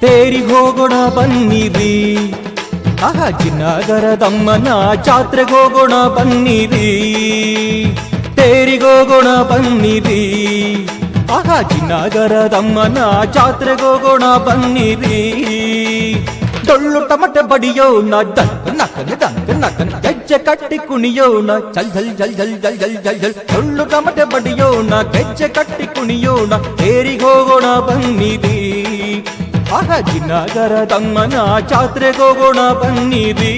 ತೇರಿ ಹೋಗೋಣ ಬನ್ನಿರಿ ಆಹ ಜಿನ್ನಗರದಮ್ಮನ ಜಾತ್ರೆಗೆ ಹೋಗೋಣ ಬನ್ನಿರಿ ತೇರಿಗೋಗೋಣ ಬನ್ನಿರಿ ಆಹ ಜಿನ್ನಗರದಮ್ಮನ ಜಾತ್ರೆಗೆ ಹೋಗೋಣ ಬನ್ನಿರಿ ಡೊಳ್ಳು ಟಮಟೆ ಬಡಿಯೋಣ ದಕ್ಕ ನಕ್ಕನ ದಕ್ಕ ನಕ್ಕನ ಗೆಜ್ಜೆ ಕಟ್ಟಿ ಕುಣಿಯೋಣ ಚಲ್ ಝಲ್ ಝಲ್ ಝಲ್ ಝಲ್ ಝಲ್ ಝಲ್ ಝಲ್ ಡೊಳ್ಳು ಟಮಟೆ ಬಡಿಯೋಣ ಗೆಜ್ಜೆ ಕಟ್ಟಿ ಕುಣಿಯೋಣ ತೇರಿಗೋಗೋಣ ಬನ್ನಿರಿ ಅರಜಿನಗರ ತಮ್ಮನ ಜಾತ್ರೆಗೋಗೋಣ ಬನ್ನಿರಿ.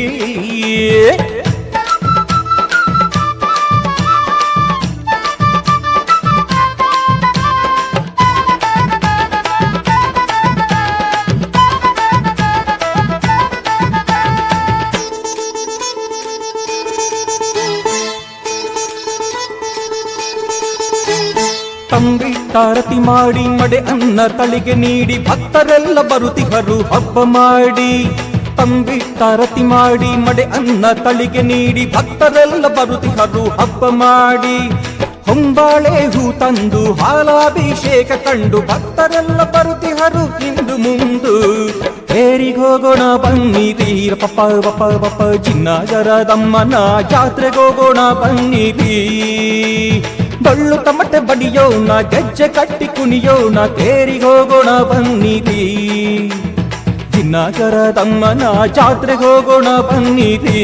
ತಂಬಿ ತಾರತಿ ಮಾಡಿ ಮಡೆ ಅನ್ನ ತಳಿಗೆ ನೀಡಿ ಭಕ್ತರೆಲ್ಲ ಬರುತಿಹರು ಹಬ್ಬ ಮಾಡಿ. ತಂಬಿ ತಾರತಿ ಮಾಡಿ ಮಡೆ ಅನ್ನ ತಳಿಗೆ ನೀಡಿ ಭಕ್ತರೆಲ್ಲ ಬರುತಿಹರು ಹಬ್ಬ ಮಾಡಿ. ಹೊಂಬಾಳೆ ಹೂ ತಂದು ಹಾಲಾಭಿಷೇಕ ಕಂಡು ಭಕ್ತರೆಲ್ಲ ಬರುತಿಹರು ಇಂದು ಮುಂದು. ಹೇರಿಗೋಗೋಣ ಬನ್ನಿರಿ ಪಪ್ಪ ಪಪ್ಪ ಪಪ್ಪ ಚಿನ್ನಗರದಮ್ಮನ ಜಾತ್ರೆಗೋಗೋಣ ಬನ್ನಿರಿ ಡೊಳ್ಳು ತಮಟೆ ಬಡಿಯೋ ನಾ ಗೆಜ್ಜೆ ಕಟ್ಟಿ ಕುಣಿಯೋ ನಾ ಹೋಗೋಣ ಬನ್ನಿದಿ ಚಿನ್ನಾಗರ ತಮ್ಮನ ಜಾತ್ರೆಗೆ ಹೋಗೋಣ ಬನ್ನಿದಿ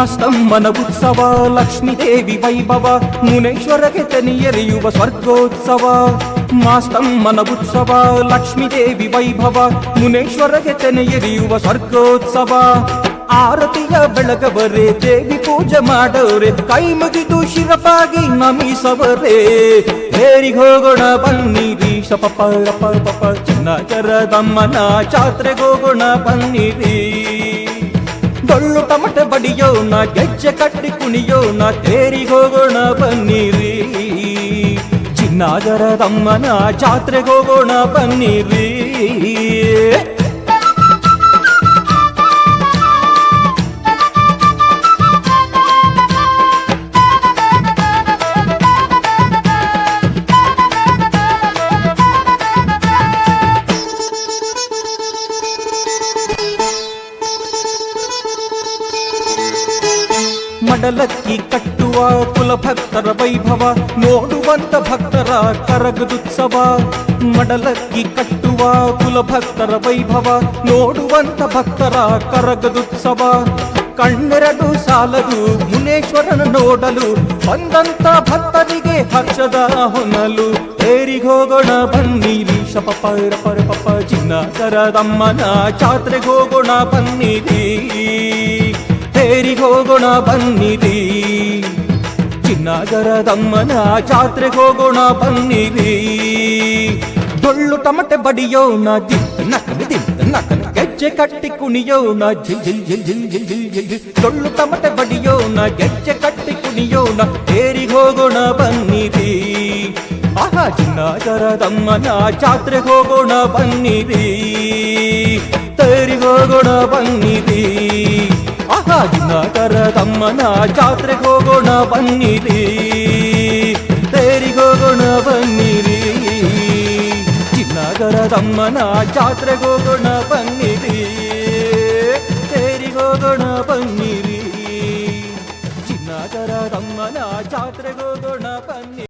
ಮಾಸ್ತಮ್ಮನ ಉತ್ಸವ ಲಕ್ಷ್ಮೀದೇವಿ ವೈಭವ ಮುನೇಶ್ವರಗೆ ಎರೆಯುವ ಸ್ವರ್ಗೋತ್ಸವ. ಮಾಸ್ತಮ್ಮನ ಉತ್ಸವ ಲಕ್ಷ್ಮೀದೇವಿ ವೈಭವ ಮುನೇಶ್ವರಗೆ ಎರೆಯುವ ಸ್ವರ್ಗೋತ್ಸವ. ಆರತಿಯ ಬೆಳಗವರೇ, ದೇವಿ ಪೂಜೆ ಮಾಡೋರೆ ಕೈ ಮುಗಿದು ಶಿರಪಾಗಿ ನಮಿಸವರೇ. ಹೇರಿ ಹೋಗೋಣ ಬನ್ನಿರಿ ಶಪಪ ರಪ ಪಪ ಚಿನ್ನ ಜರದಮ್ಮನ ಜಾತ್ರೆಗೋಗೋಣ ಬನ್ನಿರಿ ಡೊಳ್ಳು ಟಮಟೆ ಬಡಿಯೋಣ ಗೆಜ್ಜೆ ಕಟ್ಟಿ ಕುಣಿಯೋಣ ತೇರಿಗೆ ಹೋಗೋಣ ಬನ್ನಿರಿ. ಚಿನ್ನಾಗರದಮ್ಮನ ಜಾತ್ರೆಗೆ ಹೋಗೋಣ ಬನ್ನಿರಿ. ಮಡಲಕ್ಕಿ ಕಟ್ಟುವ ಕುಲಭಕ್ತರ ವೈಭವ ನೋಡುವಂತ ಭಕ್ತರ ಕರಗದುತ್ಸವ ಮಡಲಕ್ಕಿ ಕಟ್ಟುವ ಕುಲಭಕ್ತರ ವೈಭವ ನೋಡುವಂತ ಭಕ್ತರ ಕರಗದುತ್ಸವ ಕಣ್ಣೆರಡು ಸಾಲದು ಮುನೇಶ್ವರನ ನೋಡಲು ಬಂದಂತ ಭಕ್ತರಿಗೆ ಹರ್ಷದ ಹೊನಲು ಏರಿಗೆ ಹೋಗೋಣ ಬನ್ನಿರಿ ಶಪಪ ರಪ ಪಪ ಚಿನ್ನಕರದಮ್ಮನ ಜಾತ್ರೆಗೆ ಹೋಗೋಣ ಬನ್ನಿರಿ ತೇರಿಗೋಗೋಣ ಬನ್ನಿರಿ ಚಿನ್ನಾಗರದಮ್ಮನ ಜಾತ್ರೆ ಹೋಗೋಣ ಬನ್ನಿರಿ ಡೊಳ್ಳು ಟಮಟೆ ಬಡಿಯೋಣ ದಿನ್ನ ದಿನ್ನ ಗೆಜ್ಜೆ ಕಟ್ಟಿ ಕುಣಿಯೋಣ ಜಿಲ್ ಜಿಲ್ ಜಿಲ್ ಜಿಲ್ ಜಿಲ್ ಜಿಲ್ ಜಿಲ್ ಡೊಳ್ಳು ಟಮಟೆ ಬಡಿಯೋಣ ಗೆಜ್ಜೆ ಕಟ್ಟಿ ಕುಣಿಯೋಣ ತೇರಿಗೋಗೋಣ ಬನ್ನಿರಿ ಆಹಾ ಜಾತ್ರೆ ಹೋಗೋಣ ಬನ್ನಿರಿ ತೇರಿ ಹೋಗೋಣ ಬನ್ನಿರಿ ಅಮ್ಮನ ಕರ ತಮ್ಮನ ಜಾತ್ರೆ ಹೋಗೋಣ ಬನ್ನಿರಿ. ತೇರಿಗೋಗೋಣ ಬನ್ನಿರಿ. ಚಿನ್ನಗರ ತಮ್ಮನ ಜಾತ್ರೆ ಹೋಗೋಣ ಬನ್ನಿರಿ.